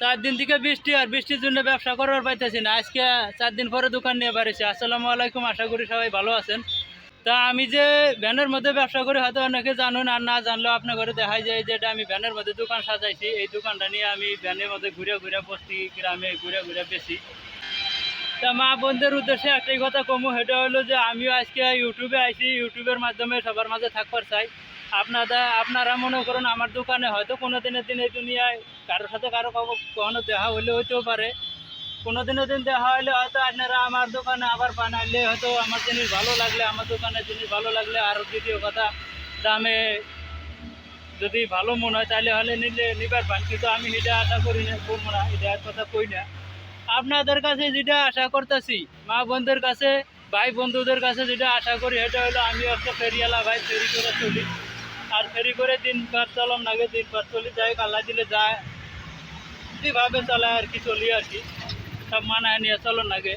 চার দিন থেকে বৃষ্টি আর বৃষ্টির জন্য ব্যবসা করার পাইতেছি না। আজকে চার দিন পরে দোকান নিয়ে বাড়িছি। আসসালামু আলাইকুম, আশা করি সবাই ভালো আছেন। তা আমি যে ভ্যানের মধ্যে ব্যবসা করি, হয়তো অনেকে জানুন আর না জানলেও আপনার ঘরে দেখাই যায় যে এটা আমি ভ্যানের মধ্যে দোকান সাজাইছি। এই দোকানটা নিয়ে আমি ভ্যানের মধ্যে ঘুরে ঘুরে বস্তি, গ্রামে ঘুরে ঘুরে বেশি। তা মা বোনদের উদ্দেশ্যে একটাই কথা কমু, সেটা হলো যে আমিও আজকে ইউটিউবে আইছি, ইউটিউবের মাধ্যমে সবার মাঝে থাকবার চাই। আপনারা আপনারা মনে করুন, আমার দোকানে হয়তো কোনো দিনের দিন এই দুনিয়ায় কারোর সাথে কারও কখনো দেখা হলে হইতেও পারে। কোনো দিনের দিন দেখা হলে হয়তো আপনারা আমার দোকানে আবার বানাইলে হয়তো আমার জিনিস ভালো লাগলে, আমার দোকানের জিনিস ভালো লাগলে আর দ্বিতীয় কথা, দামে যদি ভালো মনে হয় তাহলে হলে নিলে, নিবার পান। কিন্তু আমি এটা আশা করি না করব না, এটা কথা কই না। আপনাদের কাছে যেটা আশা করতেছি, মা বোনদের কাছে, ভাই বন্ধুদের কাছে যেটা আশা করি, সেটা হলো আমি একটা ফেরিওয়ালা ভাই, ফেরি করে চলি। আর ফেরি করে দিন পার চলাম নাগে দিন পার চলি, যাই আল্লাহ দিলে যায় যেভাবে চলে আর কি চলি আর কি। সব মানায় নিয়ে চলো নাগে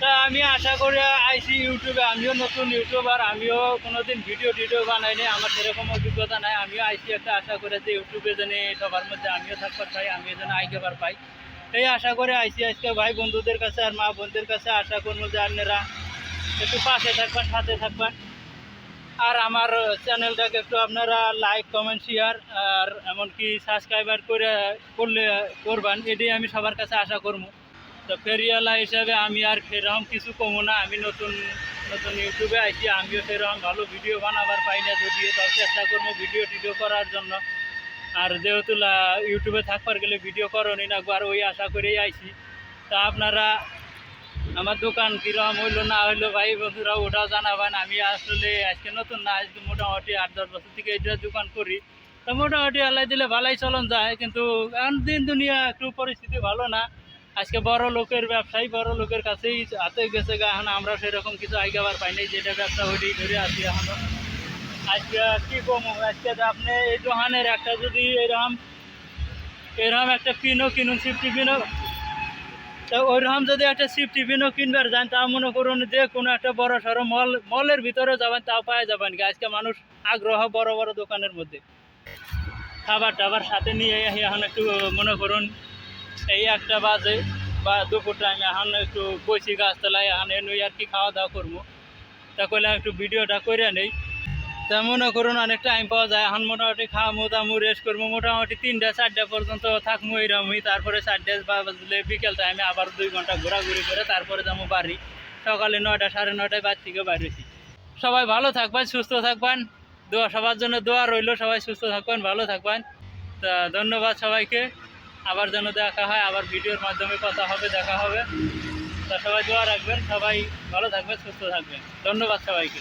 তা আমি আশা করি আইসি ইউটিউবে, আমিও নতুন ইউটিউবার, আমিও কোনোদিন ভিডিও টিডিও বানাইনি আমার সেরকম অভিজ্ঞতা নাই। আমিও আইসি একটা আশা করে যে ইউটিউবে যেন সবার মধ্যে আমিও থাকবার পাই, আমিও যেন আইকেবার পাই। এই আশা করে আইসি আজকে ভাই বন্ধুদের কাছে আর মা বোনদের কাছে আশা করব যে আপনারা একটু পাশে থাকবেন, সাথে থাকবেন। আর আমার চ্যানেলটাকে একটু আপনারা লাইক কমেন্ট শেয়ার আর এমনকি সাবস্ক্রাইবার করে, করলে, করবেন, এটাই আমি সবার কাছে আশা করব। তো ফেরিওয়ালা হিসাবে আমি আর সেরকম কিছু কমো না, আমি নতুন নতুন ইউটিউবে আইছি, আমিও সেরকম ভালো ভিডিও বানাবার পাই না, যদিও তাও চেষ্টা করব ভিডিও, টিডিও করার জন্য। আর যেহেতু ইউটিউবে থাকবার গেলে ভিডিও করনি না আর ওই আশা করেই আইছি। তা আপনারা আমার দোকান কীরকম হইল, না হইল ভাই, বন্ধুরা, ওটাও জানাবেন আমি আসলে আজকে নতুন না, আজকে মোটামুটি আট, দশ বছর থেকে এটা দোকান করি। তো মোটামুটি আল্লাহ দিলে ভালোই চলন যায়, কিন্তু দিন দুনিয়া একটু পরিস্থিতি ভালো না। আজকে বড় লোকের ব্যবসায়ী, বড় লোকের কাছেই হাতে গেছে গা, এখন আমরা সেরকম কিছু আইগাবার পাই নাই, যেটা ব্যবসা ওইটাই ধরে আছি এখনও। আজকে কি কমো? আজকে আপনি এই দোকানের একটা যদি এরকম এরকম একটা পিনও কিনুন, সিফটি পিনও তো ওইরকম যদি একটা সিফটি পিনও কিনবার যান, তা মনে করুন যে কোনো একটা বড় সড়ো মল, মলের ভিতরে যাবেন, তাও পাওয়া যাবেন আজকে মানুষ আগ্রহ বড় বড় দোকানের মধ্যে। খাবার টাবার সাথে নিয়ে এখন একটু, মনে করুন, এই একটা বাজে বা দুপুর টাইমে এখন একটু বসি গাছতলায়, এখন এনুই আর কি খাওয়া দাওয়া করব। তা কইলে একটু ভিডিওটা করে নেই। মনে করুন অনেক টাইম পাওয়া যায়। এখন মোটামুটি খাওয়ামো দামো রেস্ট করব। মোটামুটি তিনটা, চারটা পর্যন্ত থাকব এরমই। তারপরে চারটে বাজলে বিকেল টাইমে আবার দুই ঘণ্টা ঘোরাঘুরি করে তারপরে যাব বাড়ি। সকালে নয়টা, সাড়ে নয়টায় বাড়ি থেকে বাড়িছি সবাই ভালো থাকবেন, সুস্থ থাকবেন। দোয়া, সবার জন্য দোয়া রইল, সবাই সুস্থ থাকবেন, ভালো থাকবেন। তা ধন্যবাদ সবাইকে। আবার যেন দেখা হয়, আবার ভিডিওর মাধ্যমে কথা হবে, দেখা হবে। তা সবাই দোয়া রাখবেন, সবাই ভালো থাকবেন, সুস্থ থাকবেন। ধন্যবাদ সবাইকে।